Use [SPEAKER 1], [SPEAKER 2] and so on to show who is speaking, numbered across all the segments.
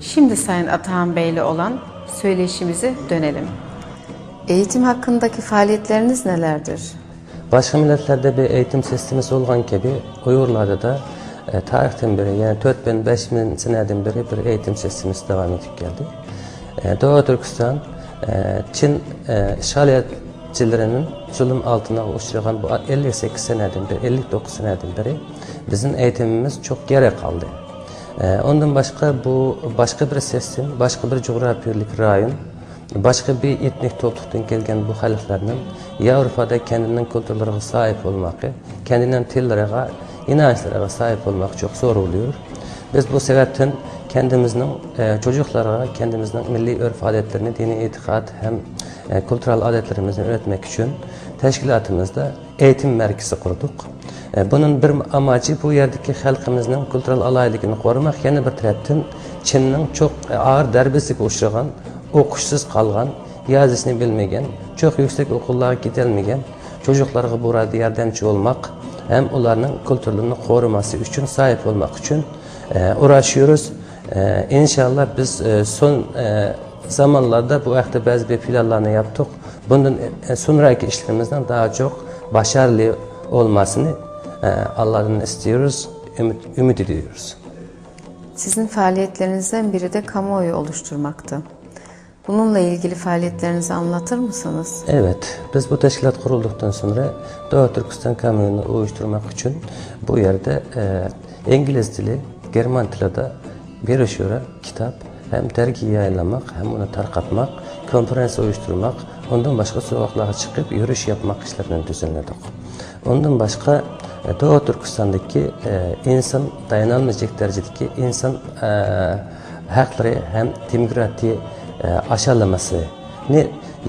[SPEAKER 1] Şimdi Sayın Atahan Bey'le olan söyleşimize dönelim. Eğitim hakkındaki faaliyetleriniz nelerdir?
[SPEAKER 2] Başka milletlerde bir eğitim sistemimiz olgan gibi Uygurlarda da e, tarihten beri yani 4000-5000 seneden beri bir eğitim sistemimiz devam edip geldi. E, Doğu Türkistan, e, Çin e, işgaliyetçilerinin zulüm altına uçrayan bu 58 seneden beri, 59 seneden beri bizim eğitimimiz çok geri kaldı. E, ondan başka bu başka bir sistem, başka bir coğrafyalık rayon, başka bir etnik topluluktan gelgen bu halklarının Avrupa'da kendinden kültürlerine sahip olmak, kendinden tillerine, inançlarına sahip olmak çok zor oluyor. Biz bu sebepten kendimizin e, çocuklara kendimizin milli örf adetlerini, dini itikat hem e, kültürel adetlerimizi öğretmek için teşkilatımızda eğitim merkezi kurduk. E, bunun bir amacı bu yerdeki halkımızın kültürel alaylıkını korumak, yeni bir taraftan Çin'in çok ağır derbesiga uçragan, okuşsuz kalgan, yazısını bilmegen, çok yüksek okullara gidilmegen çocuklarga burada yardımcı olmak, hem onların kültürlerini koruması için, sahip olmak için uğraşıyoruz. E, inşallah biz e, son e, zamanlarda bu hafta bazı bir planlarını yaptık. Bundan e, sonraki işlerimizden daha çok başarılı olmasını e, Allah'tan istiyoruz, ümit, ümit ediyoruz.
[SPEAKER 1] Sizin faaliyetlerinizden biri de kamuoyu oluşturmaktı. Bununla ilgili faaliyetlerinizi anlatır mısınız?
[SPEAKER 2] Evet, biz bu teşkilat kurulduktan sonra Doğu Türkistan kamuoyunu oluşturmak için bu yerde e, İngiliz dili, German dili de birleşiyor kitap hem dergi yayınlamak hem onu tarqatmak, konferans oluşturmak, ondan başka sokaklara çıkıp yürüyüş yapmak işlerini düzenledik. Ondan başka e, Doğu Türkistan'daki e, insan dayanılmayacak derecedeki insan e, hakları hem demokratiyi e, aşağılaması ne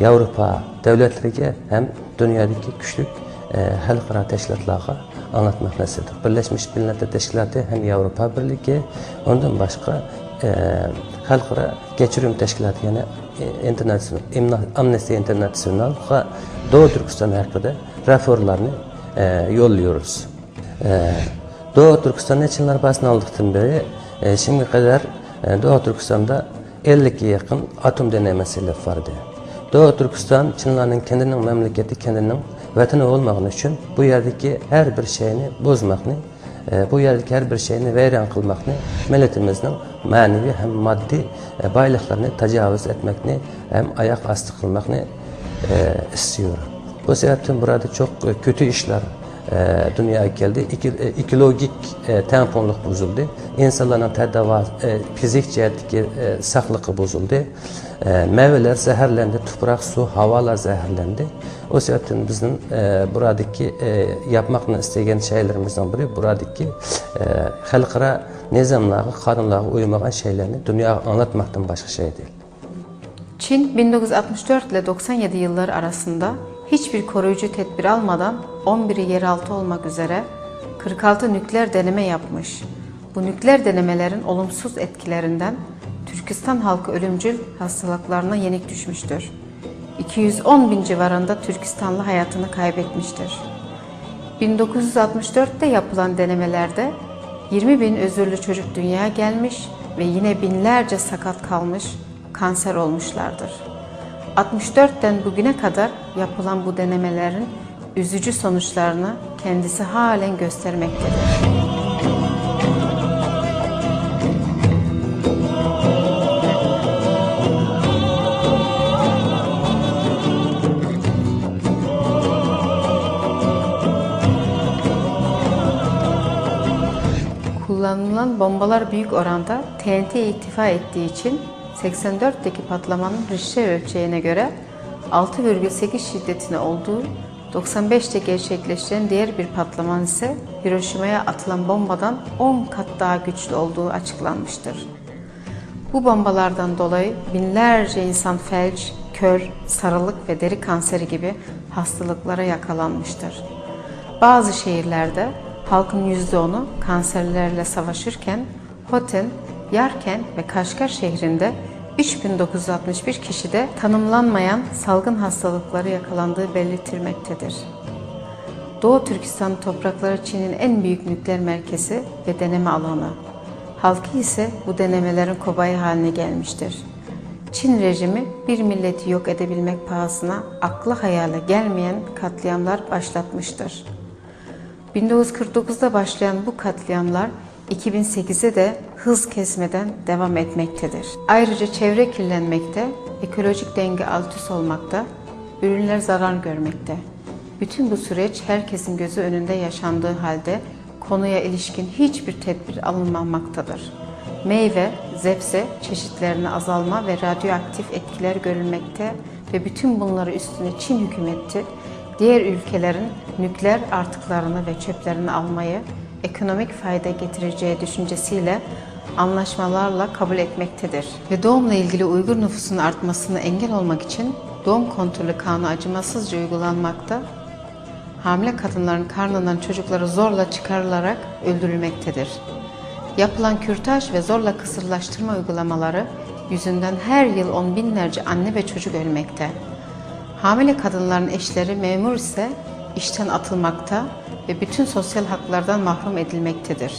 [SPEAKER 2] Avrupa devletlerine hem dünyadaki güçlük e, halkara teşkilatlara anlatmak nasıldır. Birleşmiş Milletler Teşkilatı hem Avrupa Birliği ondan başka e, halkara geçirim teşkilatı yani e, internasyonel, İmna- Amnesty International ve Doğu Türkistan hakkında raporlarını e, yolluyoruz. E, Doğu Türkistan Çinler basını aldıktan beri e, şimdi kadar e, Doğu Türkistan'da 50'ye yakın atom denemesiyle vardı. Doğu Türkistan Çinlerin kendinin memleketi, kendinin vatani olmak için bu yerdeki her bir şeyini bozmakni, e, bu yerdeki her bir şeyini veyran kılmakni, milletimizin manevi hem maddi e, baylıklarını tecavüz etmekni hem ayak astı kılmakni e, istiyor. Bu sebepten burada çok kötü işler e, dünyaya geldi. İki, e, ekolojik e, temponluk bozuldu. İnsanların tedavi, e, fizik cihetteki e, sağlığı bozuldu. E, meyveler zehirlendi, toprak, su, havalar zehirlendi. O sebepten bizim e, buradaki e, yapmak isteyen şeylerimizden biri buradaki e, halkara nizamlara, kanunlara uymayan şeylerini dünyaya anlatmaktan başka şey değil.
[SPEAKER 1] Çin 1964 ile 97 yılları arasında hiçbir koruyucu tedbir almadan 11'i yeraltı olmak üzere 46 nükleer deneme yapmış. Bu nükleer denemelerin olumsuz etkilerinden Türkistan halkı ölümcül hastalıklarına yenik düşmüştür. 210 bin civarında Türkistanlı hayatını kaybetmiştir. 1964'te yapılan denemelerde 20 bin özürlü çocuk dünyaya gelmiş ve yine binlerce sakat kalmış, kanser olmuşlardır. 64'ten bugüne kadar yapılan bu denemelerin üzücü sonuçlarını kendisi halen göstermektedir. Kullanılan bombalar büyük oranda TNT'ye iktifa ettiği için 84'teki patlamanın Richter ölçeğine göre 6,8 şiddetine olduğu, 95'te gerçekleşen diğer bir patlaman ise Hiroşima'ya atılan bombadan 10 kat daha güçlü olduğu açıklanmıştır. Bu bombalardan dolayı binlerce insan felç, kör, sarılık ve deri kanseri gibi hastalıklara yakalanmıştır. Bazı şehirlerde halkın %10'u kanserlerle savaşırken Hoten, Yarken ve Kaşgar şehrinde 3961 kişide tanımlanmayan salgın hastalıkları yakalandığı belirtilmektedir. Doğu Türkistan toprakları Çin'in en büyük nükleer merkezi ve deneme alanı. Halkı ise bu denemelerin kobayı haline gelmiştir. Çin rejimi bir milleti yok edebilmek pahasına akla hayale gelmeyen katliamlar başlatmıştır. 1949'da başlayan bu katliamlar 2008'e de hız kesmeden devam etmektedir. Ayrıca çevre kirlenmekte, ekolojik denge alt üst olmakta, ürünler zarar görmekte. Bütün bu süreç herkesin gözü önünde yaşandığı halde konuya ilişkin hiçbir tedbir alınmamaktadır. Meyve, zepse çeşitlerine azalma ve radyoaktif etkiler görülmekte ve bütün bunları üstüne Çin hükümeti diğer ülkelerin nükleer artıklarını ve çöplerini almayı ekonomik fayda getireceği düşüncesiyle anlaşmalarla kabul etmektedir. Ve doğumla ilgili Uygur nüfusunun artmasına engel olmak için doğum kontrolü kanunu acımasızca uygulanmakta, hamile kadınların karnından çocukları zorla çıkarılarak öldürülmektedir. Yapılan kürtaj ve zorla kısırlaştırma uygulamaları yüzünden her yıl on binlerce anne ve çocuk ölmekte. Hamile kadınların eşleri memur ise işten atılmakta ve bütün sosyal haklardan mahrum edilmektedir.